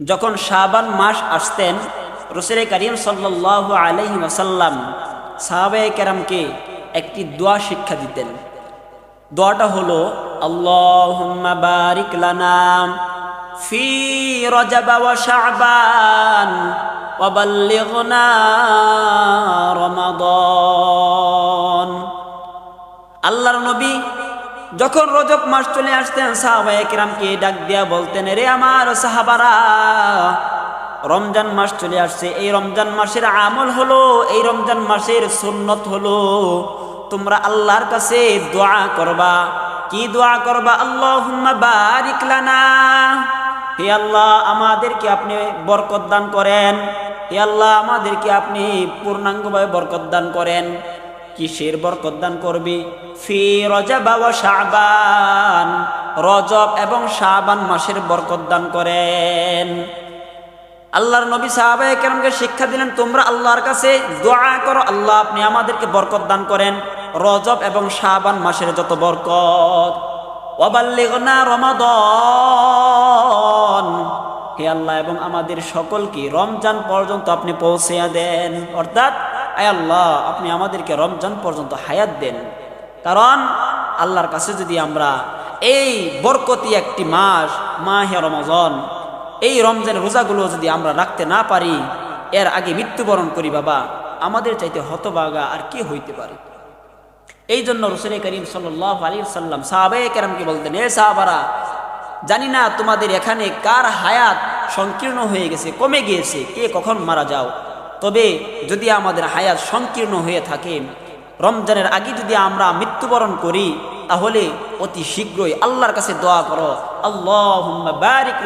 যখন শাবান মাস আসতেন, রসুল করিম সাল্লাহ আলহি ওসাল্লাম সাহাবে কেরামকে একটি দোয়া শিক্ষা দিতেন। দোয়াটা হলো, আল্লাহুম্মা বারিক লানা ফি রজব ওয়া শাবান বাল্লিগনা আল্লাহর নবী যখন রজব মাস চলে আসতেন, সাহাবায়ে কিরামকে ডাক দিয়া বলতেন রে আমার সাহাবারা, রমজান মাস চলে আসছে। এই রমজান মাসের আমল হলো, এই রমজান মাসের সুন্নত হলো। তোমরা আল্লাহর কাছে দোয়া করবা। কি দোয়া করবা? আল্লাহুম্মা বারিক লানা। হে আল্লাহ, আমাদেরকে আপনি বরকত দান করেন। হে আল্লাহ, আমাদেরকে আপনি পূর্ণাঙ্গভাবে বরকত দান করেন। কিসের বরকত দান করবি? ফি রজব ওয়া শাবান। রজব এবং শাবান মাসের বরকত দান করেন। আল্লাহর নবী সাহাবায়ে কেরামকে শিক্ষা দিলেন, তোমরা আল্লাহর কাছে দোয়া করো, আল্লাহ আপনি আমাদেরকে বরকত দান করেন। রজব এবং শাবান মাসের যত বরকত। ওয়াবাল্লিগনা রমাদান। হে আল্লাহ এবং আমাদের সকলকে রমজান পর্যন্ত আপনি পৌঁছে দেন। অর্থাৎ আয় আল্লাহ, আপনি আমাদেরকে রমজান পর্যন্ত হায়াত দেন। কারণ আল্লাহর কাছে যদি আমরা এই বরকতি একটি মাস, মাহে রমজান, এই রমজানের রোজাগুলো যদি আমরা রাখতে না পারি, এর আগে মৃত্যুবরণ করি বাবা, আমাদের চাইতে হতবাগা আর কি হইতে পারে? এই জন্য রসুল করিম সাল্লাহ আলী সাল্লাম সাহাবে কেরামকে বলতেন, এ সাহাবারা, জানি না তোমাদের এখানে কার হায়াত সংকীর্ণ হয়ে গেছে, কমে গিয়েছে, কে কখন মারা যাও? তবে যদি আমাদের হায়াত সংকীর্ণ হয়ে থাকে, রমজানের আগে যদি আমরা মৃত্যুবরণ করি, তাহলে অতি শীঘ্রই আল্লাহর কাছে দোয়া করো আল্লাহ বারিক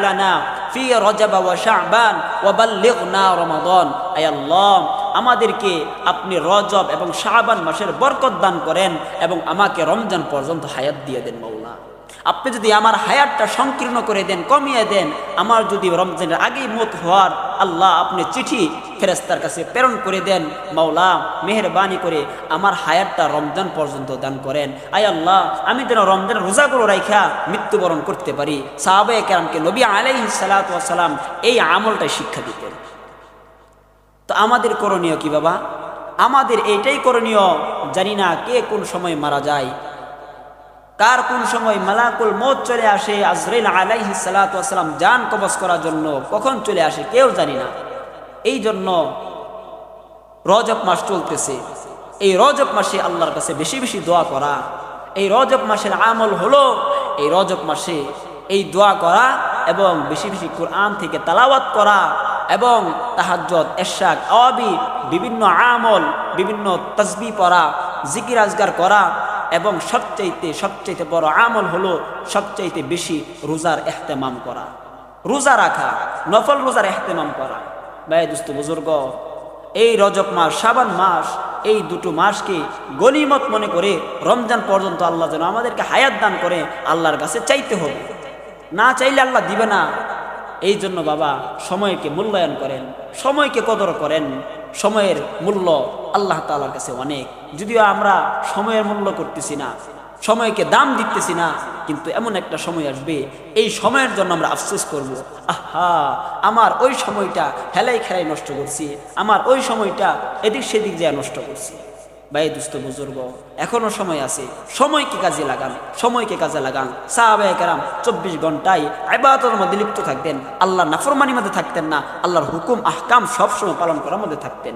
আমাদেরকে আপনি রজব এবং শাহবান মাসের বরকত দান করেন এবং আমাকে রমজান পর্যন্ত হায়াত দিয়ে দেন মৌলা আপনি যদি আমার হায়াতটা সংকীর্ণ করে দেন, কমিয়ে দেন, আমার যদি রমজানের আগেই মত হওয়ার আল্লাহ আপনি চিঠি ফেরেস্তার কাছে প্রেরণ করে দেন, মাওলা মেহরবানি করে আমার হায়াতটা রমজান পর্যন্ত দান করেন। আয় আল্লাহ, আমি যেন রমজানের রোজাগুলো রাইখা মৃত্যুবরণ করতে পারি। সাহাবে কেরামকে নবী আলাইহি সালাম এই আমলটাই শিক্ষা দিতেন। তো আমাদের করণীয় কি বাবা? আমাদের এইটাই করণীয়, জানি না কে কোন সময় মারা যায়। কার কোন সময় মালাকুল মত চলে আসে? আজরাইল আলাইহি সালাম জান কবজ করার জন্য। কখন চলে আসে কেউ জানি না। এই জন্য রজব মাস চলতেছে। এই রজব মাসে আল্লাহর কাছে বেশি বেশি দোয়া করা। এই রজব মাসের আমল হলো এই রজব মাসে এই দোয়া করা এবং বেশি বেশি কোরআন থেকে তালাওয়াত করা এবং তাহাজ্জত এরশাক আওয়াবি, বিভিন্ন আমল, বিভিন্ন তসবি পড়া, জিকির আজগার করা এবং সবচাইতে সবচাইতে বড় আমল হলো সবচাইতে বেশি রোজার এহতেমাম করা। রোজা রাখা, নফল রোজার এহতেমাম করা। ভাই, দুস্থ বুজুর্গ, এই রজব মাস সাবান মাস, এই দুটো মাসকে গনিমত মনে করে রমজান পর্যন্ত আল্লাহ যেন আমাদেরকে হায়াত দান করে, আল্লাহর কাছে চাইতে হবে। না চাইলে আল্লাহ দিবে না। এই জন্য বাবা, সময়কে মূল্যায়ন করেন, সময়কে কদর করেন। সময়ের মূল্য আল্লাহ তালার কাছে অনেক। যদিও আমরা সময়ের মূল্য করতেছি না, সময়কে দাম দিতেছি না, কিন্তু এমন একটা সময় আসবে, এই সময়ের জন্য আমরা আফসোস করব, আহা, আমার ওই সময়টা হেলাই খেলাই নষ্ট করছি, আমার ওই সময়টা এদিক সেদিক যায় নষ্ট করছি। ভাই দুস্থ বুজুর্গ, এখনও সময় আছে। সময়কে কাজে লাগান, সময়কে কাজে লাগান। সাহাবাহাম চব্বিশ ঘন্টায় আইবাদতের মধ্যে লিপ্ত থাকতেন। আল্লাহ নাফরমানির মধ্যে থাকতেন না। আল্লাহর হুকুম, আহকাম সবসময় পালন করার মধ্যে থাকতেন।